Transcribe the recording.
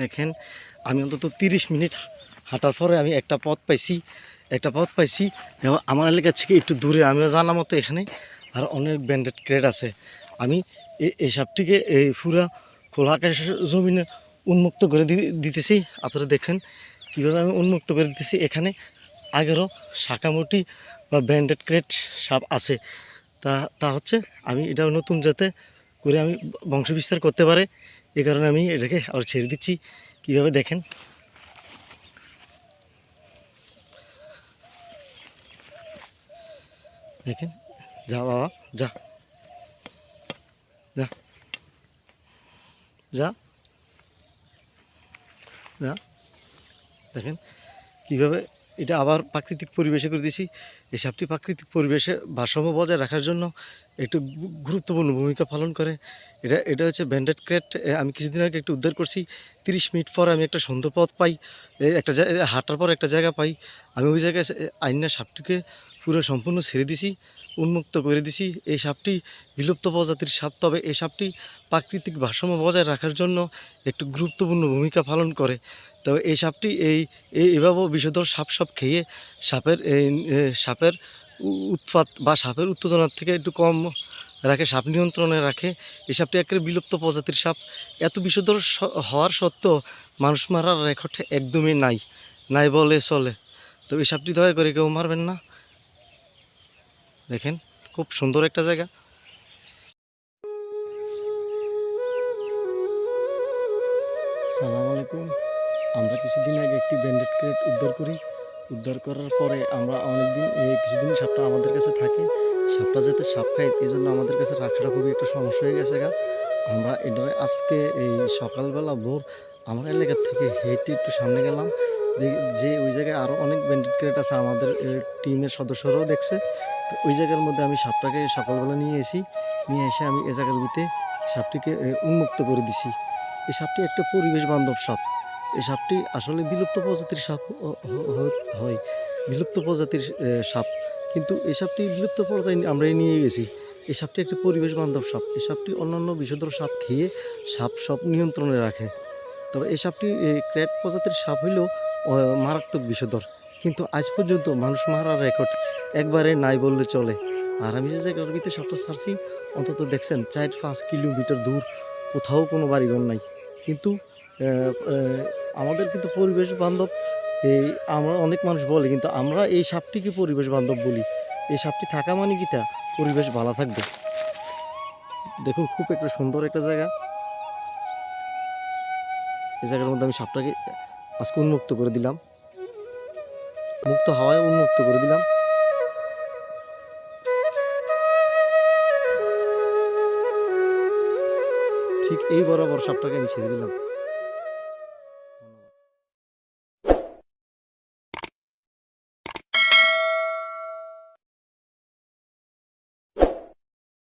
দেখেন, আমি অন্তত তিরিশ মিনিট হাঁটার পরে আমি একটা পথ পাইছি, একটা পথ পাইছি এবং আমার এলাকা থেকে একটু দূরে, আমিও জানা মতো এখানে, আর অনেক ব্যান্ডেড ক্রেড আছে। আমি এই এই সাপটিকে এই পুরা খোলা আকাশের জমিনে উন্মুক্ত করে দিতেছি। আপনারা দেখেন কীভাবে আমি উন্মুক্ত করে দিতেছি? এখানে আগেরও শাকামুটি বা ব্যান্ডেড ক্রেট সাপ আছে। তা তা হচ্ছে আমি এটা নতুন যাতে করে আমি বংশ বিস্তার করতে পারে, এ কারণে আমি এটাকে আবার ছেড়ে দিচ্ছি। কীভাবে দেখেন? দেখেন, যা বাবা, যা। যা। যা। যা। দেখেন কীভাবে এটা আবার প্রাকৃতিক পরিবেশে করে দিয়েছি। এই সাপটি প্রাকৃতিক পরিবেশে ভারসাম্য বজায় রাখার জন্য একটু গুরুত্বপূর্ণ ভূমিকা পালন করে। এটা এটা হচ্ছে ব্যান্ডেড ক্রেট। আমি কিছুদিন আগে একটু উদ্ধার করছি। তিরিশ মিনিট পর আমি একটা সুন্দর পথ পাই একটা হাঁটার পর একটা জায়গা পাই। আমি ওই জায়গায় সে- আইনা সাপটিকে পুরো সম্পূর্ণ ছেড়ে দিছি, উন্মুক্ত করে দিছি। এই সাপটি বিলুপ্ত প্রজাতির সাপ, তবে এই সাপটি প্রাকৃতিক ভারসাম্য বজায় রাখার জন্য একটু গুরুত্বপূর্ণ ভূমিকা পালন করে। তবে এই সাপটি এই এভাবেও বিষধর সাপ সাপ খেয়ে সাপের এই সাপের উৎপাত বা সাপের উত্তেজনার থেকে একটু কম রাখে, সাপ নিয়ন্ত্রণে রাখে। এই সাপটি একেবারে বিলুপ্ত প্রজাতির সাপ। এত বিষধর হওয়ার সত্ত্বেও মানুষ মারার রেকর্ড একদমই নাই নাই বলে চলে। তো এই সাপটি দয়া করে কেউ মারবেন না। দেখেন, খুব সুন্দর একটা জায়গা। সালাম আলাইকুম। আমরা কিছুদিন আগে একটি ব্যান্ডেড ক্রেট উদ্ধার করি। উদ্ধার করার পরে আমরা অনেকদিন কিছুদিন সাপটা আমাদের কাছে থাকে। সাপটা যাতে সাপ খায়, এই জন্য আমাদের কাছে রাখাটা খুবই একটা সমস্যা হয়ে গেছে গা। আমরা এটা আজকে এই সকালবেলা ভোর আমার এলাকার থেকে হেঁটে একটু সামনে গেলাম। যে ওই জায়গায় আরও অনেক ব্যান্ডেড ক্রেট আছে, আমাদের টিমের সদস্যরাও দেখছে। ওই জায়গার মধ্যে আমি সাপটাকে সকালবেলা নিয়ে এসি নিয়ে এসে আমি এ জায়গার ভিতরে সাপটিকে উন্মুক্ত করে দিছি। এই সাপটি একটা পরিবেশ বান্ধব সাপ। এই সাপটি আসলে বিলুপ্ত প্রজাতির সাপ হয়। বিলুপ্ত প্রজাতির সাপ। কিন্তু এই সাপটি বিলুপ্ত পর্যায়ে আমরাই নিয়ে গেছি। এই সাপটি একটি পরিবেশ বান্ধব সাপ। এই সাপটি অন্যান্য বিষধর সাপ খেয়ে সাপ সব নিয়ন্ত্রণে রাখে। তবে এই সাপটি ক্র্যাট প্রজাতির সাপ হইলেও মারাত্মক বিষধর কিন্তু আজ পর্যন্ত মানুষ মারার রেকর্ড একবারে নাই বললে চলে। আর আমি যে জায়গার ভিতরে সাপটা ছাড়ছি, অন্তত দেখছেন, চার পাঁচ কিলোমিটার দূর। কোথাও কোনো বাড়িঘর নাই। কিন্তু আমাদের কিন্তু পরিবেশ বান্ধব, এই আমরা অনেক মানুষ বলে, কিন্তু আমরা এই সাপটিকে পরিবেশ বান্ধব বলি। এই সাপটি থাকা মানে কিটা পরিবেশ ভালো থাকবে। দেখুন, খুব একটা সুন্দর একটা জায়গা। এই জায়গার মধ্যে আমি সাপটাকে আজকে উন্মুক্ত করে দিলাম। মুক্ত হাওয়ায় উন্মুক্ত করে দিলাম। ঠিক এই বরাবর সাপটাকে আমি ছেড়ে দিলাম।